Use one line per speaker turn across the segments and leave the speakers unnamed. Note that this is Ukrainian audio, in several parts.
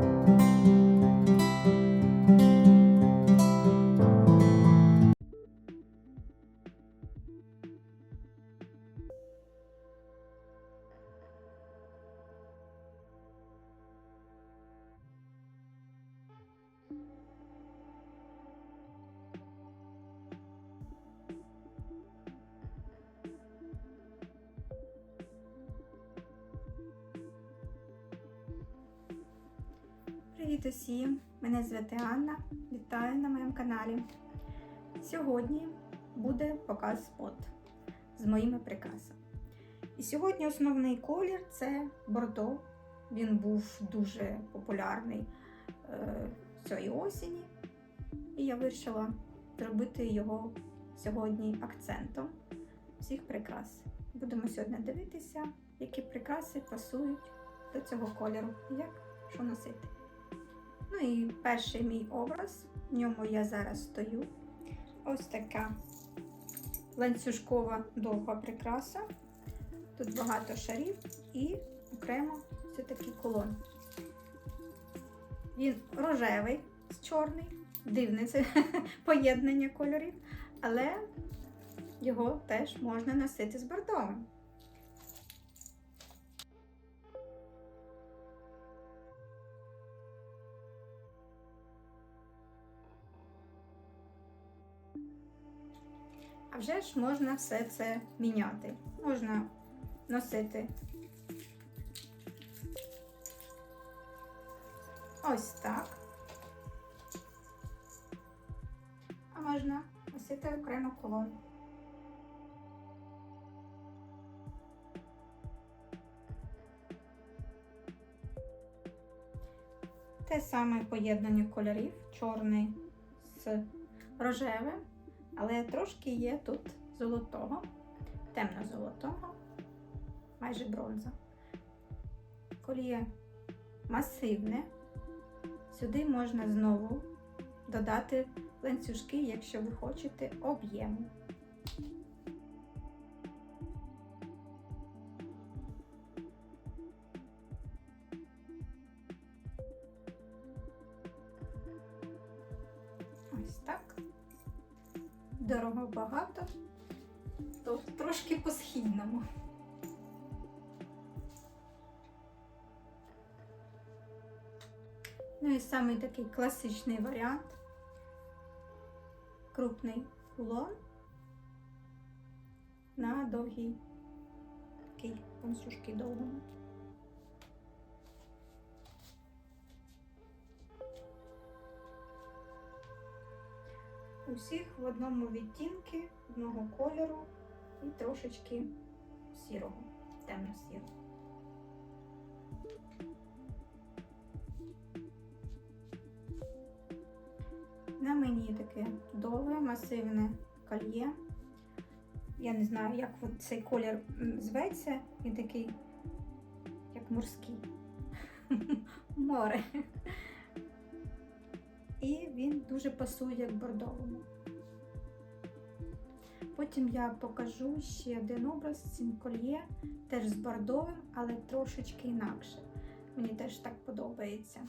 Thank you. Привіт усім! Мене звати Анна. Вітаю на моєму каналі. Сьогодні буде показ спот з моїми прикрасами. І сьогодні основний колір це бордо. Він був дуже популярний е, цієї осені. І я вирішила зробити його сьогодні акцентом всіх прикрас. Будемо сьогодні дивитися, які прикраси пасують до цього кольору як що носити. Ну і перший мій образ, в ньому я зараз стою. Ось така ланцюжкова довга прикраса. Тут багато шарів і окремо це такий колон. Він рожевий з чорний, дивне це поєднання кольорів, але його теж можна носити з бордовим. А вже ж можна все це міняти. Можна носити ось так. А можна носити окремо колону. Те саме поєднання кольорів, чорний з рожевим. Але трошки є тут золотого, темно-золотого, майже бронза. Коліє масивне. Сюди можна знову додати ланцюжки, якщо ви хочете об'єму. Ось так дорого багато, то трошки по східному. Ну і самий такий класичний варіант. Крупний кулон на довгій такий ланцюжки довгому. Усіх в одному відтінку, одного кольору і трошечки сірого, темно-сірого. На мені таке довге, масивне кольє. Я не знаю, як цей колір зветься. Він такий, як морський. Море. І він дуже пасує к бордовому. Потім я покажу ще один образ цим кольє, теж з бордовим, але трошечки інакше. Мені теж так подобається.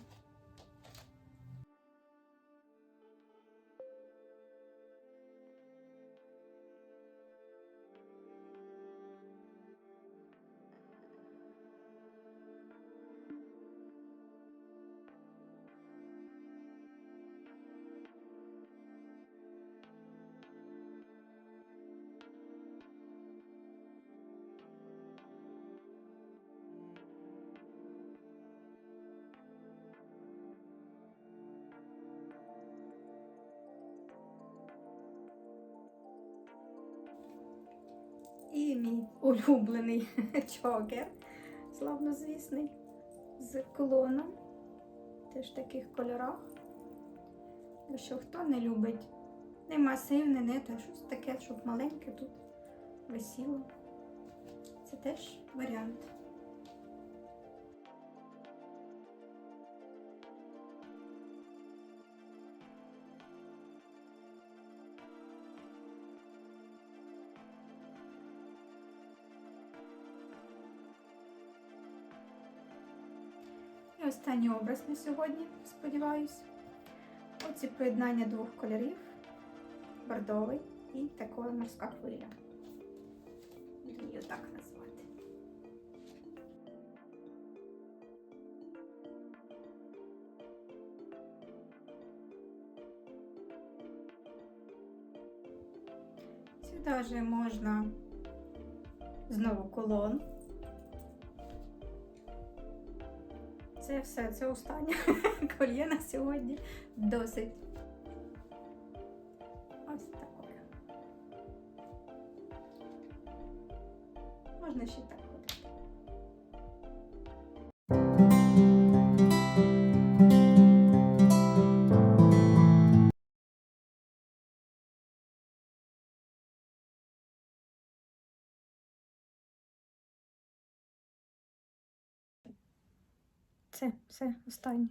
І мій улюблений чокер, славнозвісний, з колоном. Теж в таких кольорах. Що хто не любить не масивне, не те щось таке, щоб маленьке тут висіло. Це теж варіант. Останній образ на сьогодні, сподіваюсь. Оці поєднання двох кольорів бордовий і такою морська хвиля. Буду її так назвати. Сюди же можна знову колон. Це все, це останнє кольє на сьогодні. Досить. Ось такое. Можна ще так Це все останнє.